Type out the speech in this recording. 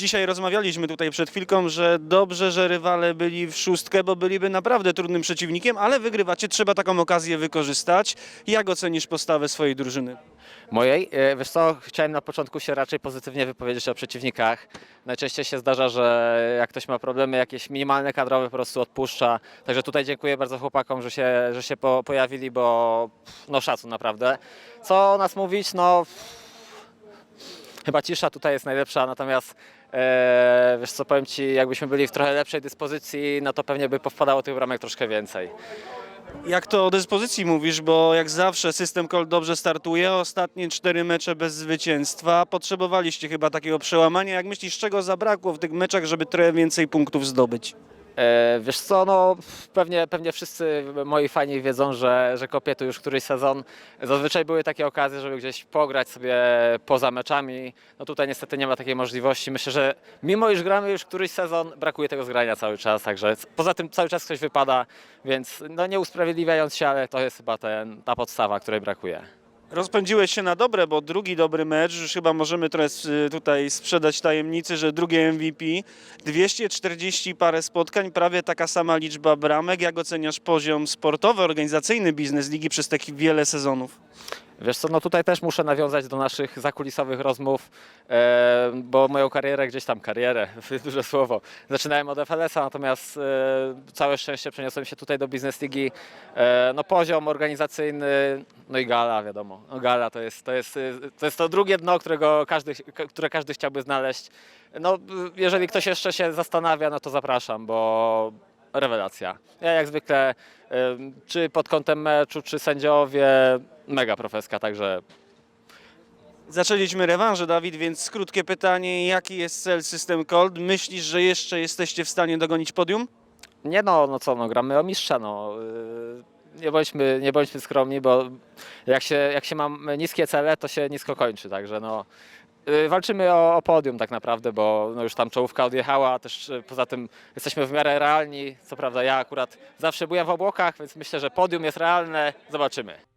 Dzisiaj rozmawialiśmy tutaj przed chwilką, że dobrze, że rywale byli w szóstkę, bo byliby naprawdę trudnym przeciwnikiem, ale wygrywacie, trzeba taką okazję wykorzystać. Jak ocenisz postawę swojej drużyny? Mojej? E, Wiesz co, chciałem na początku się raczej pozytywnie wypowiedzieć o przeciwnikach. Najczęściej się zdarza, że jak ktoś ma problemy jakieś minimalne kadrowe, po prostu odpuszcza. Także tutaj dziękuję bardzo chłopakom, że się, że się po, pojawili, bo pff, no szacun naprawdę. Co o nas mówić? No chyba cisza tutaj jest najlepsza, natomiast e, wiesz co, powiem Ci, jakbyśmy byli w trochę lepszej dyspozycji, no to pewnie by powpadało tych bramek troszkę więcej. Jak to o dyspozycji mówisz, bo jak zawsze system Colt dobrze startuje, ostatnie cztery mecze bez zwycięstwa. Potrzebowaliście chyba takiego przełamania. Jak myślisz, czego zabrakło w tych meczach, żeby trochę więcej punktów zdobyć? E, Wiesz co, no pewnie, pewnie wszyscy moi fani wiedzą, że, że kopię tu już któryś sezon. Zazwyczaj były takie okazje, żeby gdzieś pograć sobie poza meczami. No tutaj niestety nie ma takiej możliwości. Myślę, że mimo iż gramy już któryś sezon, brakuje tego zgrania cały czas, także poza tym cały czas ktoś wypada, więc no nie usprawiedliwiając się, ale to jest chyba ten, ta podstawa, której brakuje. Rozpędziłeś się na dobre, bo drugi dobry mecz, już chyba możemy trochę y, tutaj sprzedać tajemnicy, że drugie MVP, 240 parę spotkań, prawie taka sama liczba bramek. Jak oceniasz poziom sportowy, organizacyjny biznes ligi przez takich wiele sezonów? Wiesz co, no tutaj też muszę nawiązać do naszych zakulisowych rozmów, e, bo moją karierę gdzieś tam, karierę, duże słowo, zaczynałem od FLS-a, natomiast e, całe szczęście przeniosłem się tutaj do Business Ligi. E, no poziom organizacyjny, no i gala, wiadomo, no gala to jest to, jest, to jest to drugie dno, którego każdy, które każdy chciałby znaleźć. No jeżeli ktoś jeszcze się zastanawia, no to zapraszam, bo rewelacja. Ja jak zwykle, czy pod kątem meczu, czy sędziowie, mega profeska, także Zaczęliśmy rewanże, Dawid, więc krótkie pytanie. Jaki jest cel system Colt? Myślisz, że jeszcze jesteście w stanie dogonić podium? nie no, no co, no gramy o mistrza, no. Yy, Nie bądźmy, nie bądźmy skromni, bo jak się, jak się ma niskie cele, to się nisko kończy, także no. Yy, Walczymy o, o podium tak naprawdę, bo no już tam czołówka odjechała, też yy, poza tym jesteśmy w miarę realni. Co prawda ja akurat zawsze byłem w obłokach, więc myślę, że podium jest realne. Zobaczymy.